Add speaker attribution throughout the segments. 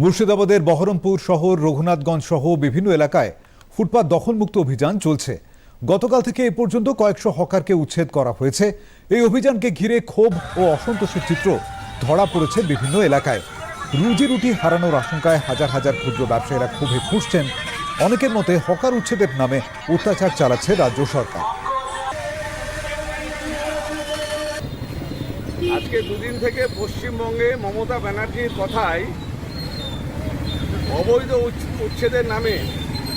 Speaker 1: মুর্শিদাবাদের বহরমপুর শহর, রঘুনাথগঞ্জ সহ বিভিন্ন এলাকায় ফুটপাত দখলমুক্ত অভিযান চলছে। গতকাল থেকে এ পর্যন্ত কয়েকশো হকারকে উচ্ছেদ করা হয়েছে। এই অভিযানকে ঘিরে ক্ষোভ ও অসন্তোষের চিত্র ধরা পড়েছে বিভিন্ন এলাকায়। রুজি রুটি হারানোর আশঙ্কায় হাজার হাজার ক্ষুদ্র ব্যবসায়ীরা ক্ষোভে ফুঁসছেন। অনেকের মতে হকার উচ্ছেদের নামে অত্যাচার চালাচ্ছে রাজ্য সরকার।
Speaker 2: আজকে দুদিন থেকে পশ্চিমবঙ্গে মমতা ব্যানার্জির কথায় অবৈধ উচ্ছ- উচ্ছেদের নামে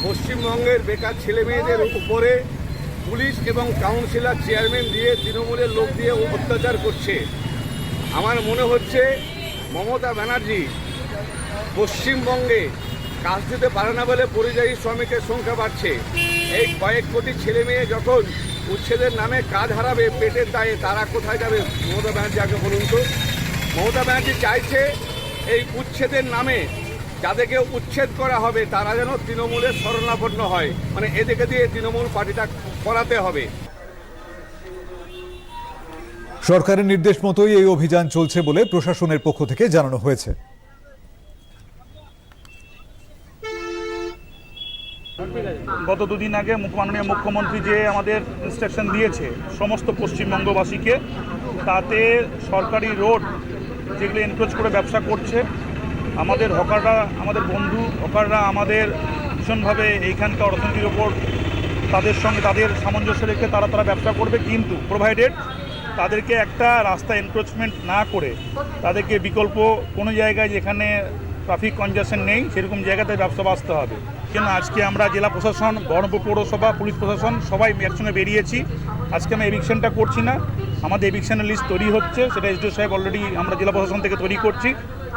Speaker 2: পশ্চিমবঙ্গের বেকার ছেলে মেয়েদের উপরে পুলিশ এবং কাউন্সিলর চেয়ারম্যান দিয়ে তৃণমূলের লোক দিয়ে অত্যাচার করছে। আমার মনে হচ্ছে মমতা ব্যানার্জি পশ্চিমবঙ্গে কাজ দিতে পারে না বলে পরিযায়ী শ্রমিকের সংখ্যা বাড়ছে। এই কয়েক কোটি ছেলে মেয়ে যখন উচ্ছেদের নামে কাজ হারাবে পেটের দায়ে, তারা কোথায় যাবে? মমতা ব্যানার্জি আগে বলুন তো। মমতা ব্যানার্জি চাইছে এই উচ্ছেদের নামে যাদেরকে উচ্ছেদ করা হবে তারা যেন তৃণমূলের শরণাপন্ন হয়। মানে এদিকে দিয়ে তৃণমূল পার্টিটা করাতে হবে।
Speaker 1: সরকারের নির্দেশ মতোই এই অভিযান চলছে বলে প্রশাসনের পক্ষ থেকে জানানো হয়েছে।
Speaker 3: গত দুদিন আগে মাননীয় মুখ্যমন্ত্রী যে আমাদের ইনস্ট্রাকশন দিয়েছে সমস্ত পশ্চিমবঙ্গবাসীকে তাতে সরকারি রোড যেগুলো এনক্রোচ করে ব্যবসা করছে আমাদের হকাররা, আমাদের বন্ধু হকাররা আমাদের ভীষণভাবে এইখানকার অর্থনীতির ওপর তাদের সঙ্গে তাদের সামঞ্জস্য রেখে তারা তারা ব্যবসা করবে, কিন্তু প্রোভাইডেড তাদেরকে একটা রাস্তা এনক্রোচমেন্ট না করে তাদেরকে বিকল্প কোনো জায়গায় যেখানে ট্রাফিক কনজেশন নেই, সেরকম জায়গাতে ব্যবসা বাঁচতে হবে। কেন আজকে আমরা জেলা প্রশাসন, বহরমপুর পৌরসভা, পুলিশ প্রশাসন, সবাই একসঙ্গে বেরিয়েছি। আজকে আমরা এভিকশনটা করছি না। আমাদের এভিকশনের লিস্ট তৈরি হচ্ছে, সেটা এসডিও সাহেব অলরেডি আমরা জেলা প্রশাসন থেকে তৈরি করছি।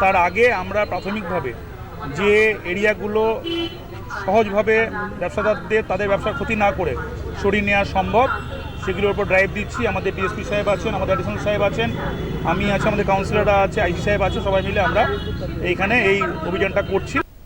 Speaker 3: তার আগে আমরা প্রাথমিকভাবে যে এরিয়াগুলো সহজভাবে ব্যবসাদারদের, তাদের ব্যবসার ক্ষতি না করে সরিয়ে নেওয়া সম্ভব সেগুলোর উপর ড্রাইভ দিচ্ছি। আমাদের ডিএসপি সাহেব আছেন, আমাদের অ্যাডিশনাল সাহেব আছেন, আমি আছি, আমাদের কাউন্সিলররা আছে আইসি সাহেব আছে, সবাই মিলে আমরা এইখানে এই অভিযানটা করছি।